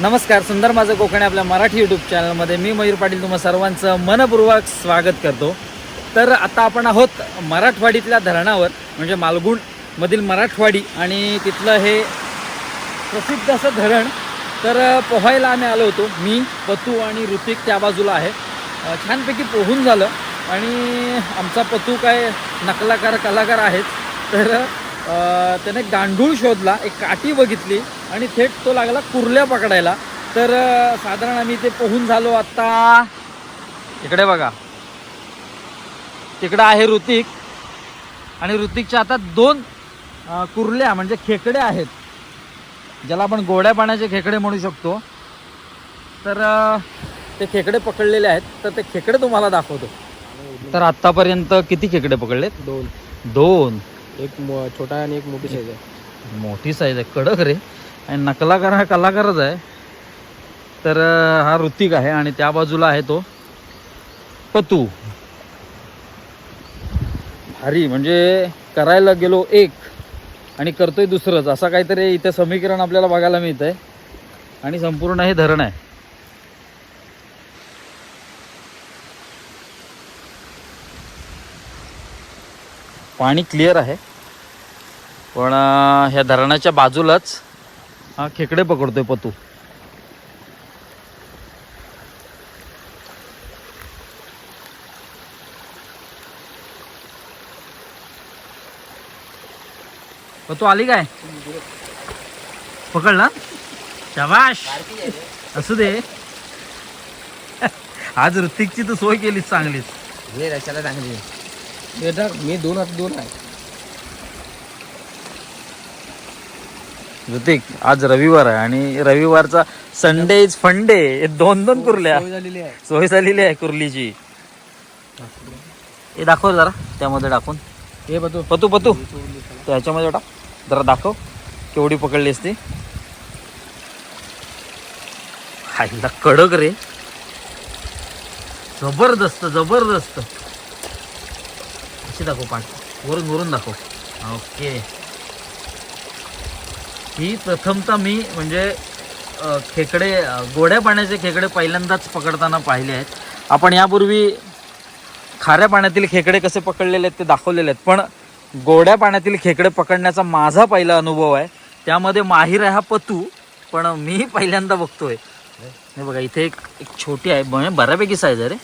नमस्कार सुंदर माझं कोकण आपल्या मराठी यूट्यूब चॅनलमध्ये मी मयूर पाटील तुम्हा सर्वांचं मनपूर्वक स्वागत करतो. तर आता आपण आहोत मराठवाडीतल्या धरणावर म्हणजे मालगुणमधील मराठवाडी आणि तिथलं हे प्रसिद्ध असं धरण. तर पोहायला आम्ही आलो होतो. मी पतू आणि ऋतिक त्या बाजूला आहे. छानपैकी पोहून झालं आणि आमचा पतू काय नकलाकार कलाकार आहेत. तर त्याने गांडूळ शोधला एक काठी बघितली. आणि थेट तो लागला कुर्ल्या पकडायला. तर साधारण आम्ही ते पोहून झालो आता. इकडे बघा. तिकडं आहे ऋतिक. आणि ऋतिकच्या हातात दोन कुर्ल्या म्हणजे खेकडे आहेत. ज्याला आपण गोड्या पाण्याचे खेकडे म्हणू शकतो. तर ते खेकडे पकडलेले आहेत. तर ते खेकडे तुम्हाला दाखवतो. तर आतापर्यंत किती खेकडे पकडलेत? दोन. दोन. एक छोटा आणि एक मोठी साईज आहे. मोठी साईज आहे. कडक रे. आणि नकलाकार हा कलाकारच आहे. तर हा ऋतिक आहे आणि त्या बाजूला आहे तो पतू. भारी म्हणजे करायला गेलो एक आणि करतोय दुसरंच. असं काहीतरी इथं समीकरण आपल्याला बघायला मिळत आहे आणि संपूर्ण हे धरण आहे. पाणी क्लिअर आहे. पण ह्या धरणाच्या बाजूलाच हा खेकडे पकडतोय पतू. पतू आली काय? पकडला? शबाश. असू दे. आज ऋतिकची तर सोय केलीस चांगलीच. हे चांगली. बेटा मी दोन हात दोन आहे ऋतिक आज रविवार आहे आणि रविवारचा संडे इज फंडे दोन दोन कुर्ल्या. सोय झालेली आहे. कुर्लीची. हे दाखव जरा त्यामध्ये टाकून. हे पतू पतू. तो ह्याच्यामध्ये टाक. जरा दाखव केवढी पकडलीस ती खायला कडक रे. जबरदस्त जबरदस्त. अशी दाखव पाठ वरून वरून दाखव. ओके. ही प्रथमतः मी म्हणजे खेकडे गोड्या पाण्याचे खेकडे पहिल्यांदाच पकडताना पाहिले आहेत. आपण यापूर्वी खाऱ्या पाण्यातील खेकडे कसे पकडलेले आहेत ते दाखवलेले आहेत. पण गोड्या पाण्यातील खेकडे पकडण्याचा माझा पहिला अनुभव आहे. त्यामध्ये माहीर आहे हा पतू पण मी पहिल्यांदा बघतोय. हे बघा इथे एक एक छोटी आहे. म्हणजे बऱ्यापैकी साईज आहे रे.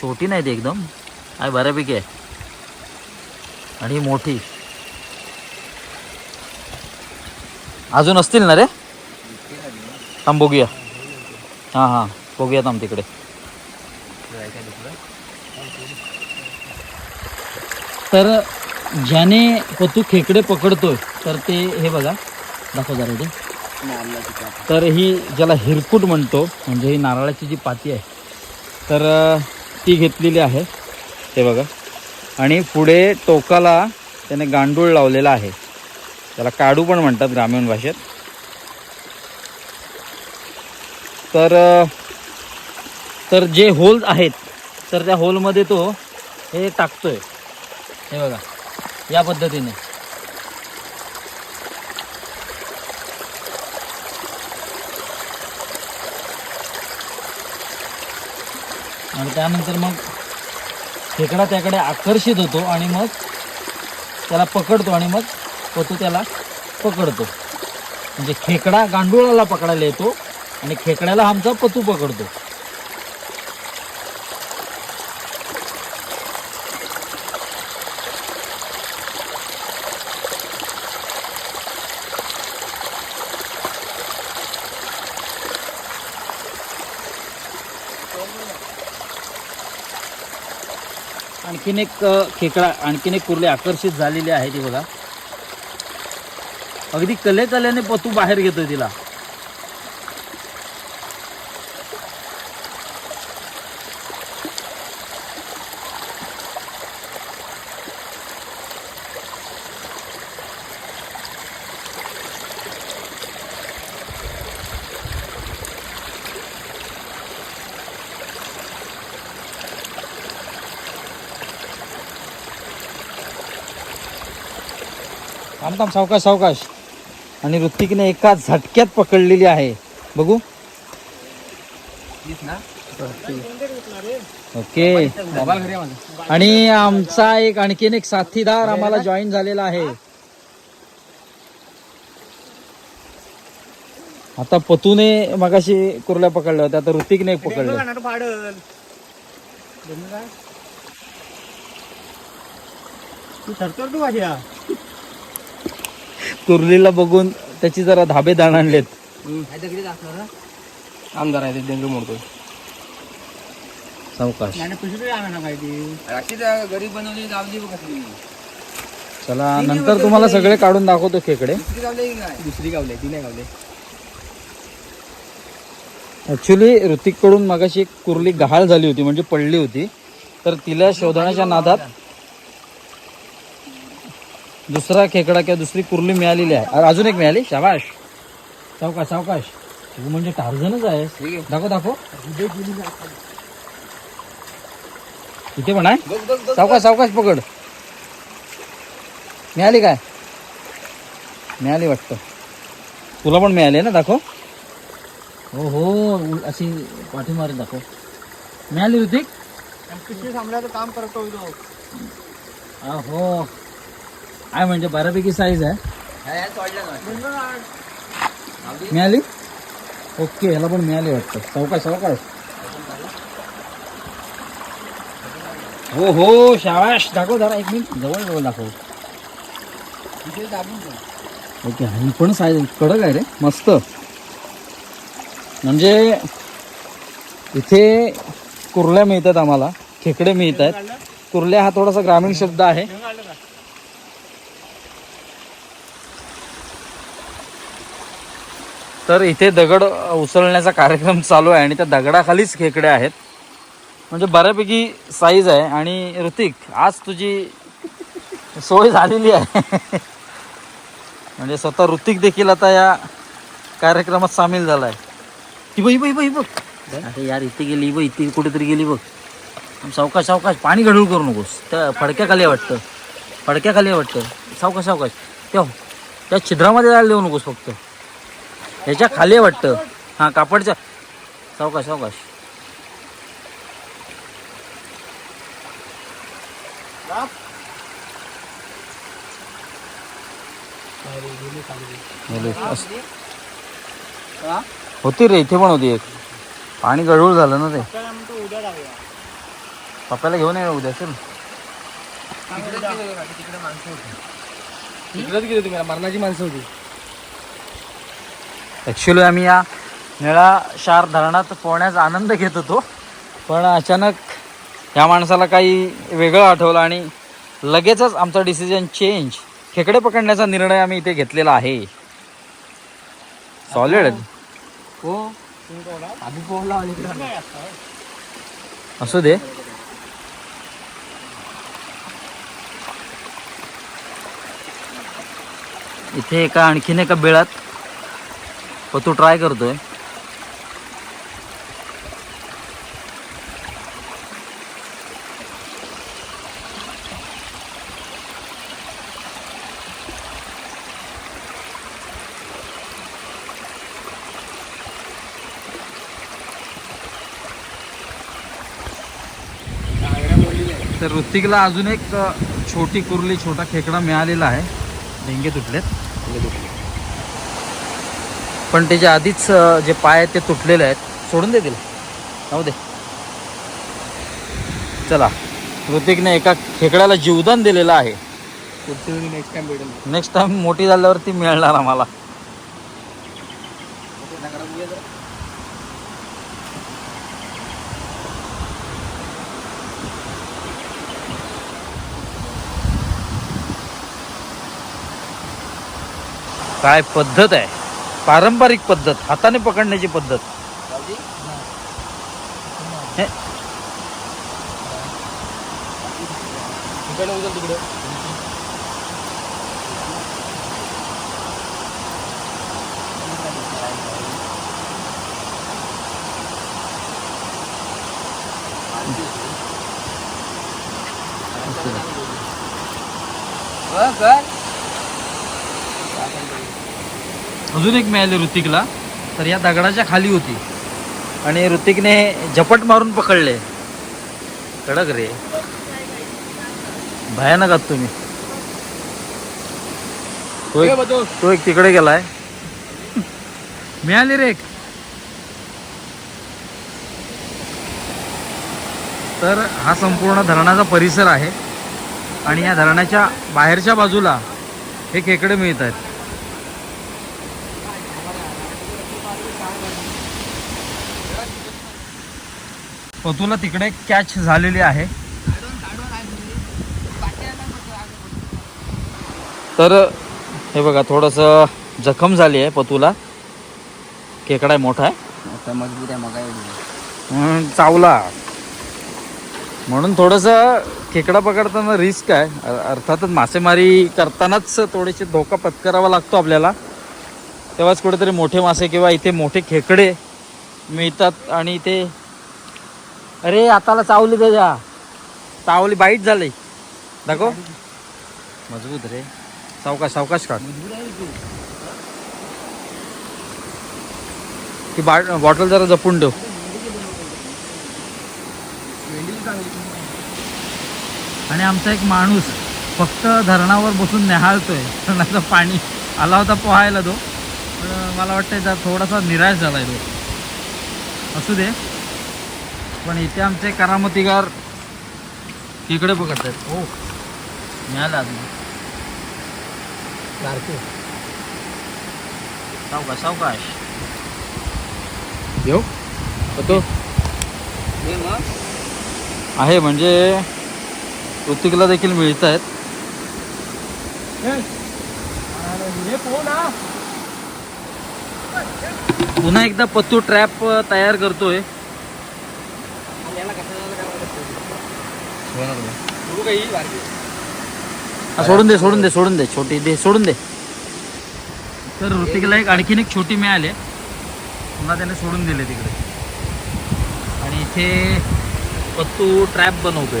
छोटी नाही ती एकदम. आहे बऱ्यापैकी आहे. आणि मोठी. अजून असतील ना रे? थांब बघूया. हां हां. बघूया थांब तिकडे. तर ज्याने पतू खेकडे पकडतोय तर ते हे बघा. दाखव जरा इथे. तर ही ज्याला हिरकूट म्हणतो म्हणजे ही नारळाची जी पाती आहे तर ती घेतलेली आहे. ते बघा. आणि पुढे टोकाला त्याने गांडूळ लावलेला आहे. त्याला काडू पण म्हणतात ग्रामीण भाषेत. तर तर जे होल आहेत तर त्या होलमध्ये तो हे टाकतोय. हे बघा या पद्धतीने. आणि त्यानंतर मग खेकडा त्याकडे आकर्षित होतो आणि मग त्याला पकडतो आणि मग पतू त्याला पकडतो. म्हणजे खेकडा गांडुळाला पकडायला येतो आणि खेकड्याला आमचा पतू पकडतो. आणखीन एक खेकडा आणखीन एक कुर्ले आकर्षित झालेली आहे ती बघा. अगदी कले कल्याने पतू बाहेर घेतोय तिला. थांब थांब सावकाश सावकाश. आणि ऋतिकने एका झटक्यात पकडलेली आहे. बघू. ओके. आणि आमचा एक आणखीन एक साथीदार आम्हाला जॉईन झालेला आहे. आता पतूने मगाशी कुर्ल्या पकडल्या होत्या आता ऋतिकने पकडलं. तू ठरतो तू माझ्या कुर्लीला बघून त्याची जरा धाबे दाण आणलेत. आमदार आहे ते डेंगू मोडतोय. सावकाश. गरीब बनवली कसली चला नंतर तुम्हाला सगळे काढून दाखवतो खेकडे. दुसरी गावले दुसरी गावले ती नाही गावले. ऍक्च्युली ऋतिककडून मगाशी एक कुर्ली गहाळ झाली होती म्हणजे पडली होती. तर तिला शोधण्याच्या नादात दुसरा खेकडा किंवा दुसरी कुर्ली मिळालेली आहे. अरे, अजून एक मिळाली? शाबाश. सावकाश सावकाश. तू म्हणजे टार्झनच आहे. दाखव दाखव. इथे पण आहे? सावकाश सावकाश पकड. मिळाली काय? मिळाली वाटतं. तुला पण मिळाली ना? दाखव. हो हो. अशी पाठीमारे दाखव. मिळाली ऋतिक? काम करतो हो आहे म्हणजे बऱ्यापैकी साईज आहे. मिळाली? ओके ह्याला पण मिळाली वाटतं. सावकाश सावकाश. हो हो शाबाश. दाखव जरा एक मिनिट. जवळ जवळ दाखव. ओके ही पण साईज कडक आहे रे. मस्त. म्हणजे इथे कुर्ल्या मिळतात आम्हाला. खेकडे मिळत आहेत कुर्ल्या हा थोडासा ग्रामीण शब्द आहे. तर इथे दगड उसळण्याचा कार्यक्रम चालू आहे आणि त्या दगडाखालीच खेकडे आहेत. म्हणजे बऱ्यापैकी साईज आहे. आणि ऋतिक आज तुझी सोय झालेली आहे. म्हणजे स्वतः ऋतिक देखील आता या कार्यक्रमात सामील झाला आहे ती बघ ही बघ बघ अरे यार इथे गेली बघ इथे कुठेतरी गेली बघ. सावकाश सावकाश पाणी गढूळ करू नकोस. त्या फडक्याखाली वाटतं. फडक्याखाली वाटतं. सावकाश सावकाश. त्या त्या छिद्रामध्ये जायला देऊ नकोस फक्त. ह्याच्या खाली वाटतं. हां कापडच्या. सावकाश सावकाश. होती रे इथे पण होती एक. पाणी गळूळ झालं ना ते. पप्पाला घेऊन ये उद्या चल. तिकडेच गेले तुम्ही मरणाची माणसं होती. ॲक्च्युली आम्ही या निळा शार धरणात पोहण्याचा आनंद घेत होतो. पण अचानक ह्या माणसाला काही वेगळं आठवलं आणि लगेचच आमचा डिसिजन चेंज खेकडे पकडण्याचा निर्णय आम्ही इथे घेतलेला आहे. सॉलिड हो. असू दे. इथे एका आणखीन एका बेळात तो ट्राय करतोय. तर ऋतिकला अजून एक छोटी कुर्ली छोटा खेकडा मिळालेला आहे. डेंगे तुटलेत. पण त्याच्या आधीच जे पाय आहेत ते तुटलेले आहेत. सोडून देतील जाऊ दे. चला. ऋतिकने एका खेकड्याला जीवदान दिलेलं आहे. नेक्स्ट टाइम भेटेल नेक्स्ट टाइम मोठी झाल्यावरती मिळणार आम्हाला. काय पद्धत आहे? पारंपरिक पद्धत हाताने पकडण्याची पद्धत. हे, तिकडे उचल तिकडे अजून एक मिळाली ऋतिकला तर या दगडाच्या खाली होती. आणि ऋतिकने झपट मारून पकडले. कडक रे. भयानक आहात तुम्ही. तो एक तो एक तिकडे गेलाय. मिळाली रे एक. तर हा संपूर्ण धरणाचा परिसर आहे. आणि या धरणाच्या बाहेरच्या बाजूला हे खेकडे मिळत आहेत. पतूला तिकडे कॅच झालेली आहे. तर हे बघा थोडंसं जखम झाली आहे पतूला. खेकडा आहे मोठा आहे. मजबूत आहे मग म्हणून चावला. म्हणून थोडंसं खेकडा पकडताना रिस्क आहे. अर्थातच मासेमारी करतानाच थोडेसे धोका पत्करावा लागतो आपल्याला. तेव्हाच कुठेतरी मोठे मासे किंवा इथे मोठे खेकडे मिळतात आणि ते अरे आताला चावली त्याच्या चावली बाईट झाली. दाखव. मजबूत रे. सावकाश सावकाश काढ. ती. बाट बॉटल जरा जपून ठेव. आणि आमचा एक माणूस फक्त धरणावर बसून निहाळतोय धरणाचं पाणी आला होता पोहायला तो. पण मला वाटतं जरा थोडासा निराश झालाय तो. असू दे. पण इथे आमचे करामतीगार इकडे पकडत आहेत. हो. मिळालं अजून. सावकाश सावकाश. येऊ? तो आहे म्हणजे ऋतिकला देखील मिळत आहेत. पुन्हा एकदा पत्तू ट्रॅप तयार करतोय. हा, सोडून दे सोडून दे सोडून दे छोटी दे सोडून दे. तर ऋतिकला एक आणखीन एक छोटी मिळाली. पुन्हा त्याने सोडून दिले तिकडे. आणि इथे पत्तू ट्रॅप बनवतोय.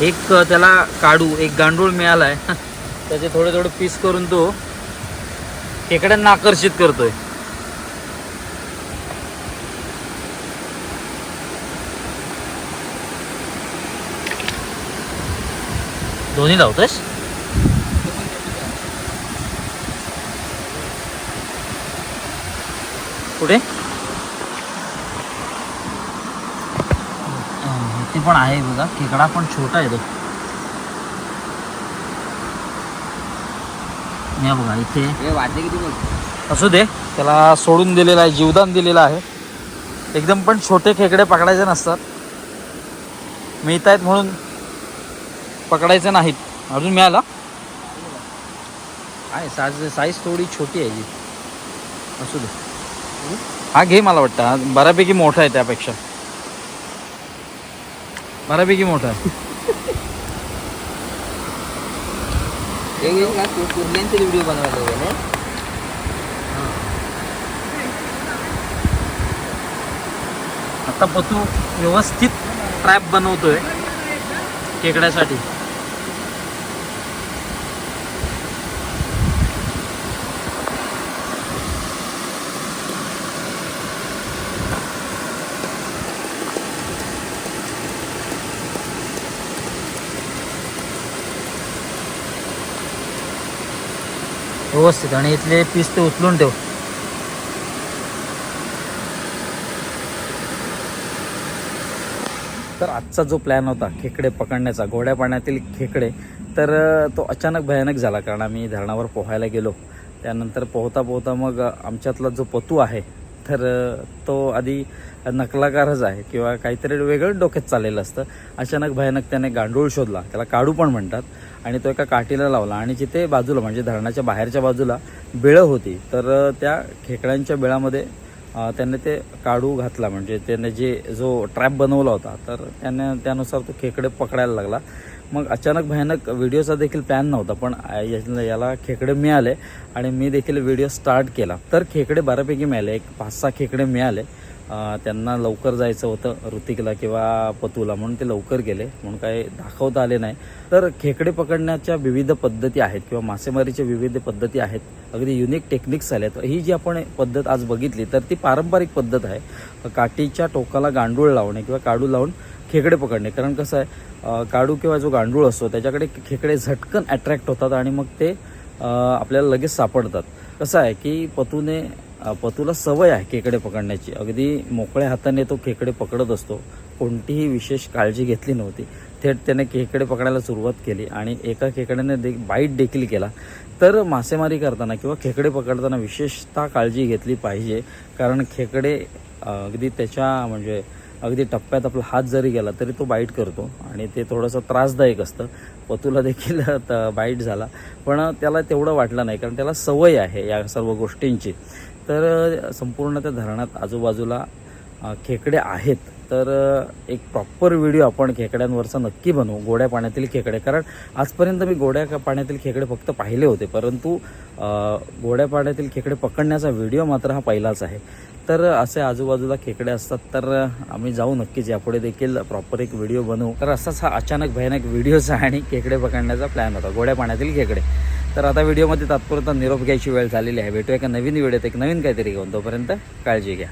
एक त्याला काढू एक गांडूळ मिळालाय. त्याचे थोडे थोडे पीस करून तो खेकड्यांना आकर्षित करतोय. दोन्ही लावतोयस कुठे ते पण आहे बघा खेकडा पण छोटा आहे तो या बघा इथे किती असू दे त्याला सोडून दिलेलं आहे जीवदान दिलेलं आहे. एकदम पण छोटे खेकडे पकडायचे नसतात. मिळत आहेत म्हणून पकडायचे नाहीत. अजून मिळाला? आहे साईज साईज थोडी छोटी आहे जी. असू दे. हा घे मला वाटतं. हा बऱ्यापैकी मोठा आहे त्यापेक्षा. बऱ्यापैकी मोठा आहे. कुर्ल्यांचे व्हिडिओ बनवायला आता पतू व्यवस्थित ट्रॅप बनवतोय. खेकड्यासाठी व्यवस्थित आणि इथले पीस ते उचलून ठेव. तर आजचा जो प्लॅन होता खेकडे पकडण्याचा गोड्या पाण्यातील खेकडे तर तो अचानक भयानक झाला. कारण आम्ही धरणावर पोहायला गेलो. त्यानंतर पोहता पोहता मग आमच्यातला जो पतू आहे तर तो आधी नकलाकारच आहे किंवा काहीतरी वेगळं डोक्यात चाललेलं असतं. अचानक भयानक त्याने गांडूळ शोधला. त्याला काडू पण म्हणतात. आणि तो एका काठीला लावला. आणि जिथे बाजूला म्हणजे धरणाच्या बाहेरच्या बाजूला बिळं होती तर त्या खेकड्यांच्या बिळामध्ये त्याने ते काढू घातला. म्हणजे त्याने जे जो ट्रॅप बनवला होता तर त्याने त्यानुसार तो खेकडे पकडायला लागला. मग अचानक भयानक व्हिडिओचा देखील प्लॅन नव्हता पण याला खेकडे मिळाले आणि मी देखील व्हिडिओ स्टार्ट केला. तर खेकडे बऱ्यापैकी मिळाले. एक पाच सहा खेकडे मिळाले. त्यांना लवकर जायचं होतं ऋतिकला किंवा पतूला म्हणून ते लवकर गेले. म्हणून काय दाखवता आले नाही. तर खेकडे पकडण्याच्या विविध पद्धती आहेत किंवा मासेमारीच्या विविध पद्धती आहेत. अगदी युनिक टेक्निक्स आल्यात ही जी आपण पद्धत आज बघितली तर ती पारंपरिक पद्धत आहे. काठीच्या टोकाला गांडूळ लावणे किंवा काडू लावून खेकडे पकडणे. कारण कसं आहे काडू किंवा जो गांडूळ असतो त्याच्याकडे खेकडे झटकन अट्रॅक्ट होतात आणि मग ते आपल्याला लगेच सापडतात. कसं आहे की पतूने पतूला सवय आहे खेकडे पकडण्याची. अगदी मोकळ्या हाताने तो खेकडे पकडत असतो. कोणतीही विशेष काळजी घेतली नव्हती. थेट त्याने खेकडे पकडायला सुरुवात केली आणि एका खेकड्याने दे बाईट देखील केला. तर मासेमारी करताना किंवा खेकडे पकडताना विशेषतः काळजी घेतली पाहिजे. कारण खेकडे अगदी त्याच्या म्हणजे अगदी टप्प्यात आपला हात जरी गेला तरी तो बाईट करतो. आणि ते थोडंसं त्रासदायक असतं. पतूला देखील त- बाईट झाला. पण त्याला तेवढं वाटलं नाही. कारण त्याला सवय आहे या सर्व गोष्टींची. तर संपूर्ण त्या धरणात आजूबाजूला खेकडे आहेत. तर एक प्रॉपर व्हिडिओ आपण खेकड्यांवरचा नक्की बनवू. गोड्या पाण्यातील खेकडे. कारण आजपर्यंत मी गोड्या पाण्यातील खेकडे फक्त पाहिले होते. परंतु गोड्या पाण्यातील खेकडे पकडण्याचा व्हिडिओ मात्र हा पहिलाच आहे. तर असे आजूबाजूला खेकडे असतात तर आम्ही जाऊ नक्कीच. यापुढे देखील प्रॉपर एक व्हिडिओ बनवू. तर असाच हा अचानक भयानक व्हिडिओचा आणि खेकडे पकडण्याचा प्लॅन होता. गोड्या पाण्यातील खेकडे. तर आता व्हिडिओमध्ये तात्पुरता निरोप घ्यायची वेळ झालेली आहे. भेटूया एका नवीन व्हिडिओत एक नवीन काहीतरी घेऊन. तोपर्यंत काळजी घ्या.